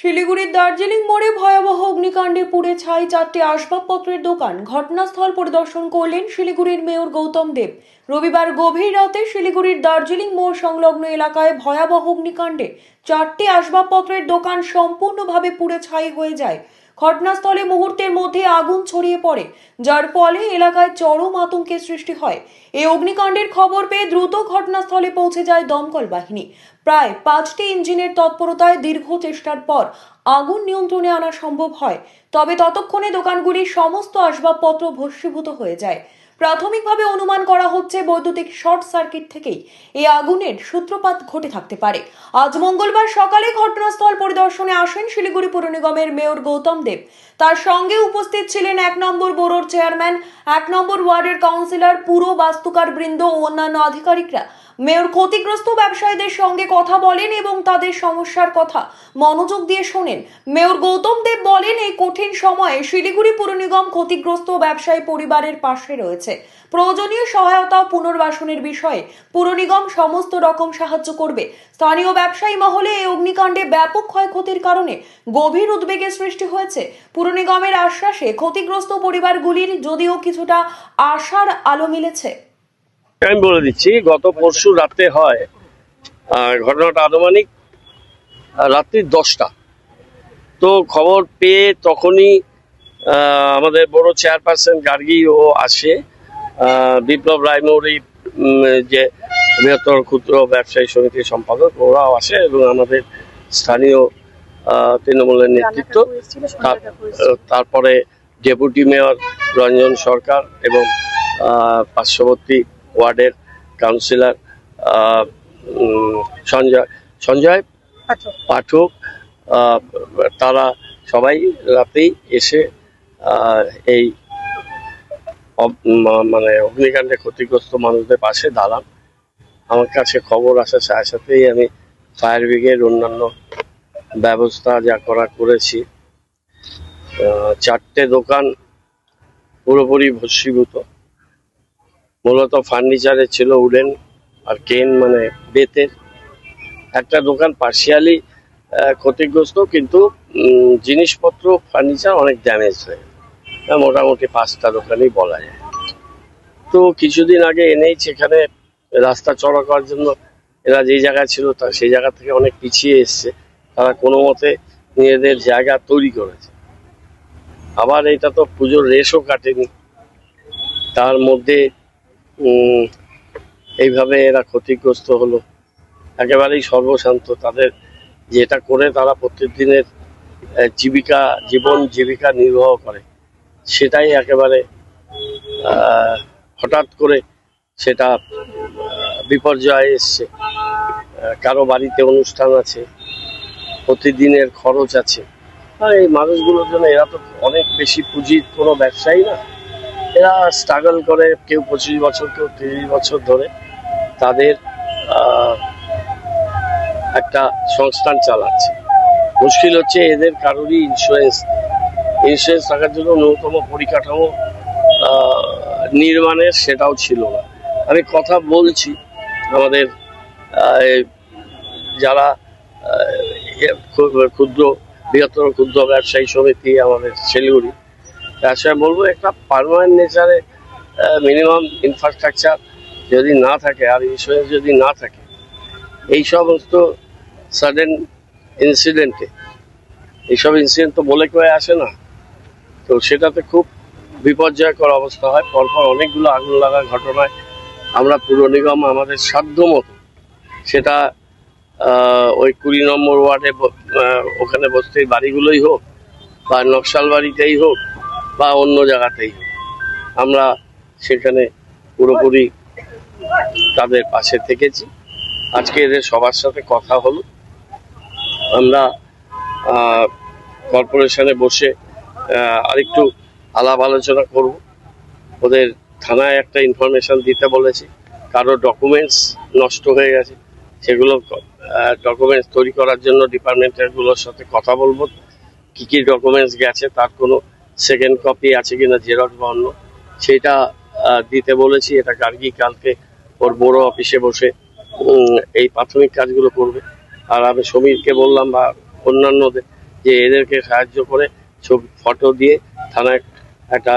শিলিগুড়ির দার্জিলিং মোড়ে ভয়াবহ অগ্নিকাণ্ডে পুড়ে ছাই চারটি আসবাবপত্রের দোকান। ঘটনাস্থল পরিদর্শন করলেন শিলিগুড়ির মেয়র গৌতম দেব। রবিবার গভীর রাতে শিলিগুড়ির দার্জিলিং মোড় সংলগ্ন এলাকায় ভয়াবহ অগ্নিকাণ্ডে চারটি আসবাবপত্রের দোকান সম্পূর্ণভাবে পুড়ে ছাই হয়ে যায়। ঘটনাস্থলে মুহূর্তের মধ্যে আগুন ছড়িয়ে পড়ে, যার ফলে এলাকায় চরম আতঙ্কের সৃষ্টি হয়। এই অগ্নিকাণ্ডের খবর পেয়ে দ্রুত ঘটনাস্থলে পৌঁছে যায় দমকল বাহিনী। প্রায় পাঁচটি ইঞ্জিনের তৎপরতায় দীর্ঘ চেষ্টার পর আগুন নিয়ন্ত্রণে আনা সম্ভব হয়। তবে ততক্ষণে দোকানগুলির সমস্ত আসবাবপত্র ভস্মীভূত হয়ে যায়। প্রাথমিকভাবে অনুমান করা হচ্ছে বৈদ্যুতিক শর্ট সার্কিট থেকেই এই আগুনের সূত্রপাত ঘটে থাকতে পারে। আজ মঙ্গলবার সকালে ঘটনাস্থল পরিদর্শনে আসেন শিলিগুড়ি পুর নিগমের মেয়র গৌতম দেব। তার সঙ্গে উপস্থিত ছিলেন এক নম্বর বোরোর চেয়ারম্যান, এক নম্বর ওয়ার্ডের কাউন্সিলর, পুরো বাস্তুকার বৃন্দ ও অন্যান্য আধিকারিকরা। মেয়র ক্ষতিগ্রস্ত ব্যবসায়ীদের সঙ্গে কথা বলেন এবং তাদের সমস্যার কথা মনোযোগ দিয়ে শোনেন। মেয়র গৌতম দেব বলেন, এই কঠিন সময়ে শিলিগুড়ি পুর নিগম ক্ষতিগ্রস্ত ব্যবসায়ী পরিবারের পাশে রয়েছে। প্রয়োজনীয় সহায়তা পুনর্বাসনের বিষয়ে পুর নিগম সমস্ত রকম সাহায্য করবে। স্থানীয় ব্যবসায়ী মহলে এই অগ্নিকাণ্ডে ব্যাপক ক্ষয়ক্ষতির কারণে গভীর উদ্বেগের সৃষ্টি হয়েছে। পুর নিগমের আশ্বাসে ক্ষতিগ্রস্ত পরিবারগুলির যদিও কিছুটা আশার আলো মিলেছে। আমি বলে দিচ্ছি গত পরশু রাতে হয় ঘটনাটা আনুমানিক রাত্রি দশটা। তো খবর পেয়ে তখনই আমাদের বড় চেয়ারপারসন গার্গী ও আসে বিপ্লব রায়মৌরি যে বৃহত্তর ক্ষুদ্র ব্যবসায়ী সমিতির সম্পাদক ওরাও আসে এবং আমাদের স্থানীয় তৃণমূলের নেতৃত্ব তার- তারপরে ডেপুটি মেয়র রঞ্জন সরকার এবং পার্শ্ববর্তী ওয়ার্ডের কাউন্সিলর সঞ্জয় সঞ্জয় পাঠক। তারা সবাই রাতেই এসে এই মানে অগ্নিকাণ্ডে ক্ষতিগ্রস্ত মানুষদের পাশে দাঁড়ান। আমার কাছে খবর আসার সাথে সাথেই আমি ফায়ার ব্রিগেড অন্যান্য ব্যবস্থা যা করা করেছি। চারটে দোকান পুরোপুরি ভস্মীভূত। মূলত ফার্নিচারের ছিল উডেন আর কেন মানে বেতের। একটা দোকান পার্শিয়ালি ক্ষতিগ্রস্ত কিন্তু জিনিসপত্র ফার্নিচার অনেক ড্যামেজ হয়ে গেছে। মোটামুটি পাঁচটা দোকানই বলা যায়। তো কিছুদিন আগে এনেই সেখানে রাস্তা চড়া করার জন্য এরা যেই জায়গায় ছিল তা সেই জায়গা থেকে অনেক পিছিয়ে এসছে। তারা কোনো মতে নিজেদের জায়গা তৈরি করেছে। আবার এটা তো পুজোর রেশও কাটেনি। তার মধ্যে এইভাবে এরা ক্ষতিগ্রস্ত হলো। একেবারেই সর্বশান্ত। তাদের যেটা করে তারা প্রত্যেক দিনের জীবিকা, জীবন জীবিকা নির্বাহ করে। সেটাই একেবারে হঠাৎ করে সেটা বিপর্যয় এসছে। কারও বাড়িতে অনুষ্ঠান আছে, প্রতিদিনের খরচ আছে। এই মানুষগুলোর জন্য এরা তো অনেক বেশি পুঁজির কোনো ব্যবসায়ী না। এরা স্ট্রাগল করে কেউ পঁচিশ বছর, কেউ তিরিশ বছর ধরে তাদের একটা সংস্থান চালাচ্ছে। মুশকিল হচ্ছে এদের কারোরই ইন্স্যুরেন্স ইন্স্যুরেন্স থাকার জন্য ন্যূনতম পরিকাঠামো নির্মাণের সেটাও ছিল না। আমি কথা বলছি আমাদের যারা ক্ষুদ্র, বৃহত্তর ক্ষুদ্র ব্যবসায়ী সমিতি, আমাদের শিলিগুড়ি ব্যবসায় বলব একটা পারমানেন্ট নেচারে মিনিমাম ইনফ্রাস্ট্রাকচার যদি না থাকে আর ইন্স্যুরেন্স যদি না থাকে, এই সমস্ত সাডেন ইনসিডেন্টে এইসব ইনসিডেন্ট তো বলে কয়ে আসে না। তো সেটাতে খুব বিপর্যয়কর অবস্থা হয়। পরপর অনেকগুলো আগুন লাগার ঘটনায় আমরা পুর নিগম আমাদের সাধ্য মতো সেটা ওই কুড়ি নম্বর ওয়ার্ডে ওখানে বস্তির বাড়িগুলোই হোক বা নকশাল বাড়িতেই হোক বা অন্য জায়গাতেই আমরা সেখানে পুরোপুরি তাদের পাশে থেকেছি। আজকে এদের সবার সাথে কথা হলো। আমরা কর্পোরেশনে বসে আরেকটু আলাপ আলোচনা করব। ওদের থানায় একটা ইনফরমেশন দিতে বলেছি। কারও ডকুমেন্টস নষ্ট হয়ে গেছে। সেগুলো ডকুমেন্টস তৈরি করার জন্য ডিপার্টমেন্টেরগুলোর সাথে কথা বলব। কি কি ডকুমেন্টস গেছে তার কোনো সেকেন্ড কপি আছে কিনা জেরক্স বা অন্য সেটা দিতে বলেছি, এটা গার্গী কালকে ওর বড় অফিসে বসে এই প্রাথমিক কাজগুলো করবে। আর আমি সমীরকে বললাম বা অন্যান্যদের যে এদেরকে সাহায্য করে ছবি ফটো দিয়ে থানায় একটা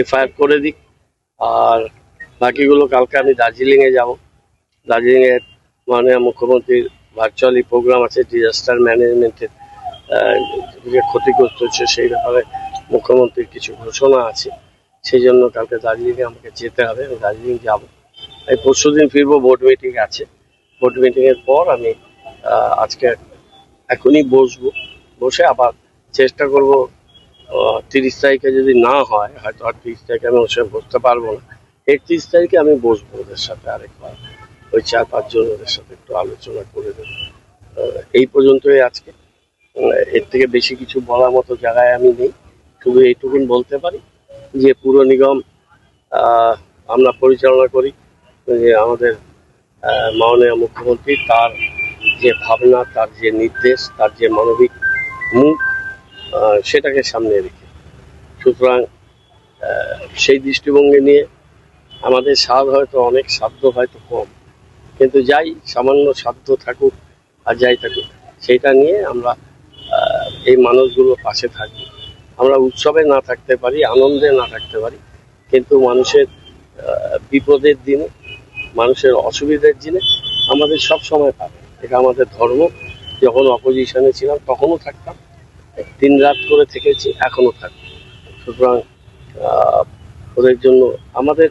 এফআইআর করে দিক। আর বাকিগুলো কালকে আমি দার্জিলিংয়ে যাব। দার্জিলিংয়ে মাননীয় মুখ্যমন্ত্রীর ভার্চুয়ালি প্রোগ্রাম আছে ডিজাস্টার ম্যানেজমেন্টের যে ক্ষতিগ্রস্ত হচ্ছে সেই ব্যাপারে মুখ্যমন্ত্রীর কিছু ঘোষণা আছে। সেই জন্য কালকে দার্জিলিংয়ে আমাকে যেতে হবে। আমি দার্জিলিং যাব। এই পরশু দিন ফিরবো বোর্ড মিটিং আছে। বোর্ড মিটিংয়ের পর আমি আজকে এখনই বসবো। বসে আবার চেষ্টা করব তিরিশ তারিখে যদি না হয়, হয়তো আর তিরিশ তারিখে আমি ওর বসতে পারব না। একত্রিশ তারিখে আমি বসবো ওদের সাথে আরেকবার। ওই চার পাঁচজন ওদের সাথে একটু আলোচনা করে দেবো। এই পর্যন্তই আজকে। এর থেকে বেশি কিছু বলার মতো জায়গায় আমি নেই। শুধু এইটুকুন বলতে পারি যে পুর নিগম আমরা পরিচালনা করি যে আমাদের মাননীয় মুখ্যমন্ত্রী তার যে ভাবনা, তার যে নির্দেশ, তার যে মানবিক মুখ সেটাকে সামনে রেখে। সুতরাং সেই দৃষ্টিভঙ্গি নিয়ে আমাদের স্বাদ হয়তো অনেক, সাধ্য হয়তো কম। কিন্তু যাই সামান্য সাধ্য থাকুক আর যাই থাকুক, সেটা নিয়ে আমরা এই মানুষগুলোর পাশে থাকব আমরা উৎসবে না থাকতে পারি, আনন্দে না থাকতে পারি, কিন্তু মানুষের বিপদের দিনে, মানুষের অসুবিধার দিনে আমাদের সব সময় পাবে এটা আমাদের ধর্ম। যখন অপোজিশনে ছিলাম, তখনও থাকতাম। দিন রাত করে থেকেছি, এখনও থাকব। সুতরাং ওদের জন্য আমাদের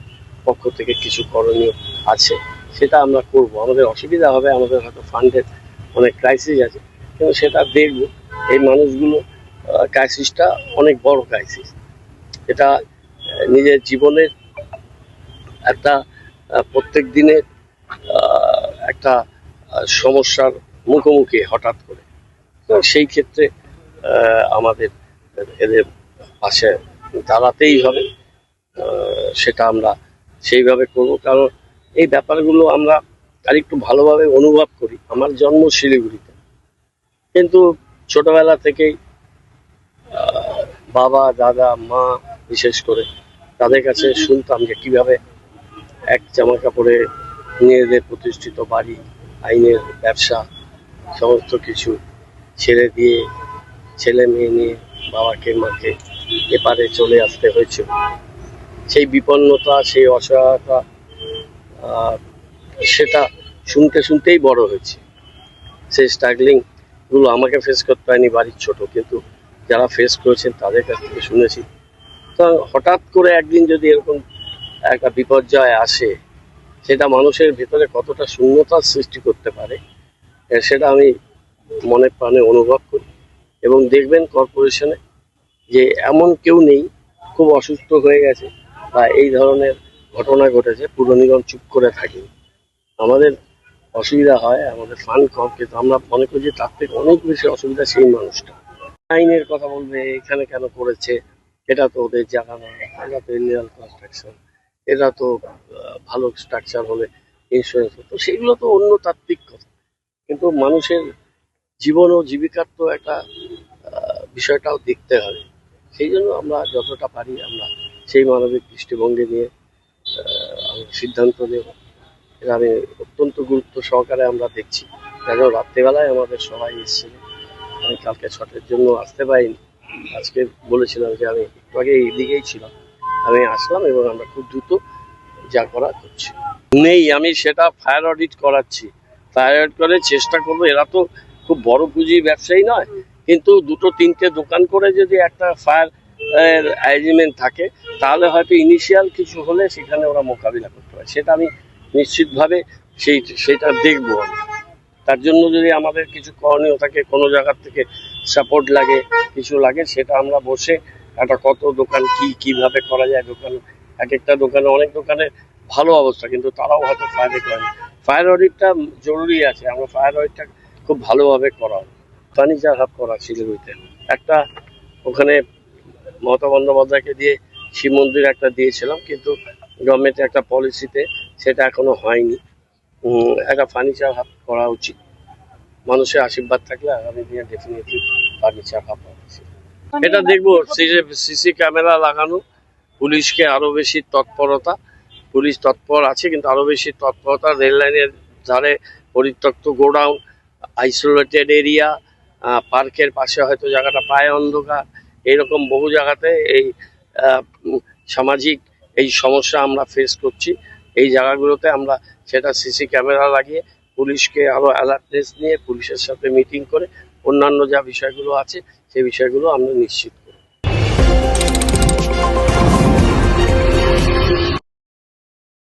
পক্ষ থেকে কিছু করণীয় আছে, সেটা আমরা করব। আমাদের অসুবিধা হবে, আমাদের হয়তো ফান্ডের অনেক ক্রাইসিস আছে, কিন্তু সেটা দেখব। এই মানুষগুলো ক্রাইসিসটা অনেক বড় ক্রাইসিস এটা নিজের জীবনের একটা প্রত্যেক দিনের একটা সমস্যার মুখোমুখি হঠাৎ করে। সেই ক্ষেত্রে আমাদের এদের পাশে দাঁড়াতেই হবে। সেটা আমরা সেইভাবে করব। কারণ এই ব্যাপারগুলো আমরা আর একটু ভালোভাবে অনুভব করি। আমার জন্ম শিলিগুড়িতে। কিন্তু ছোটবেলা থেকেই বাবা, দাদা, মা, বিশেষ করে তাদের কাছে শুনতাম যে কীভাবে এক জামা কাপড়ে মেয়েদের প্রতিষ্ঠিত বাড়ি, আইনের ব্যবসা, সমস্ত কিছু ছেড়ে দিয়ে ছেলে মেয়ে নিয়ে বাবাকে, মাকে এপারে চলে আসতে হয়েছিল। সেই বিপন্নতা, সেই অসহায়তা সেটা শুনতে শুনতেই বড় হয়েছে। সেই স্ট্রাগলিং গুলো আমাকে ফেস করতে হয়নি, বাড়ির ছোট। কিন্তু যারা ফেস করেছেন, তাদের কাছ থেকে শুনেছি। তো হঠাৎ করে একদিন যদি এরকম একটা বিপর্যয় আসে, সেটা মানুষের ভিতরে কতটা শূন্যতার সৃষ্টি করতে পারে সেটা আমি মনে প্রাণে অনুভব করি। এবং দেখবেন কর্পোরেশনে যে এমন কেউ নেই, খুব অসুস্থ হয়ে গেছে বা এই ধরনের ঘটনা ঘটেছে পুর নিগম চুপ করে থাকি আমাদের অসুবিধা হয়, আমাদের ফান্ড কম কিন্তু আমরা মনে করি যে তার থেকে অনেক বেশি অসুবিধা সেই মানুষটা। আইনের কথা বলবে, এখানে কেন করেছে? এটা তো ওদের জায়গা না এটা তো ইলিগাল কনস্ট্রাকশন এটা তো ভালো স্ট্রাকচার হলে ইন্স্যুরেন্স হতো। সেগুলো তো অন্য তাত্ত্বিক কথা। কিন্তু মানুষের জীবন ও জীবিকার তো একটা বিষয়টাও দেখতে হবে। সেই জন্য আমরা যতটা পারি আমরা সেই মানবিক দৃষ্টিভঙ্গি নিয়ে আমরা সিদ্ধান্ত নেব। আমি অত্যন্ত গুরুত্ব সহকারে আমরা দেখছি। কেন রাত্রেবেলায় আমাদের সবাই এসেছিল। আমি কালকে ছটের জন্য আসতে পারিনি। আজকে বলেছিলাম যে আমি একটু আগে এই দিকেই ছিলাম। আমি আসলাম এবং আমরা খুব দ্রুত যা করা করছি। নেই, আমি সেটা ফায়ার অডিট করাচ্ছি। ফায়ার অডিট করে চেষ্টা করব। এরা তো খুব বড় পুঁজি ব্যবসায়ী নয়। কিন্তু দুটো, তিনটে দোকান করে যদি একটা ফায়ার অ্যারেঞ্জমেন্ট থাকে, তাহলে হয়তো ইনিশিয়াল কিছু হলে সেখানে ওরা মোকাবিলা করতে পারে। সেটা আমি নিশ্চিতভাবে সেই, সেটা দেখব আমি। তার জন্য যদি আমাদের কিছু করণীয় থাকে, কোনো জায়গার থেকে সাপোর্ট লাগে, কিছু লাগে, সেটা আমরা বসে একটা কত দোকান, কি, কীভাবে করা যায় দোকান এক একটা দোকানে, অনেক দোকানে ভালো অবস্থা, কিন্তু তারাও হয়তো ফায়ার করেনি। ফায়ার অডিটটা জরুরি আছে, আমরা ফায়ার অডিটটা খুব ভালোভাবে করা ফার্নিচার হাব করা শিলিগুড়িতে একটা ওখানে মমতা বন্দ্যোপাধ্যায়কে দিয়ে শিব মন্দির একটা দিয়েছিলাম, কিন্তু গভর্নমেন্টের একটা পলিসিতে সেটা এখনও হয়নি। একটা ফার্নিচার হাব করা উচিত। মানুষের আশীর্বাদ থাকলে আগামী দিনে ডেফিনেটলি ফার্নিচার হাব। এটা দেখব সিসি ক্যামেরা লাগানো, পুলিশকে আরও বেশি তৎপরতা। পুলিশ তৎপর আছে, কিন্তু আরও বেশি তৎপরতা। রেল লাইনের ধারে পরিত্যক্ত গোডাউন আইসোলেটেড এরিয়া পার্কের পাশে হয়তো জায়গাটা পায় অন্ধকার। এরকম বহু জায়গাতে এই সামাজিক এই সমস্যা আমরা ফেস করছি। এই জায়গাগুলোতে আমরা সেটা সিসি ক্যামেরা লাগিয়ে পুলিশকে আরও অ্যালার্টনেস নিয়ে পুলিশের সাথে মিটিং করে অন্যান্য যা বিষয়গুলো আছে, সেই বিষয়গুলো আমরা নিশ্চিত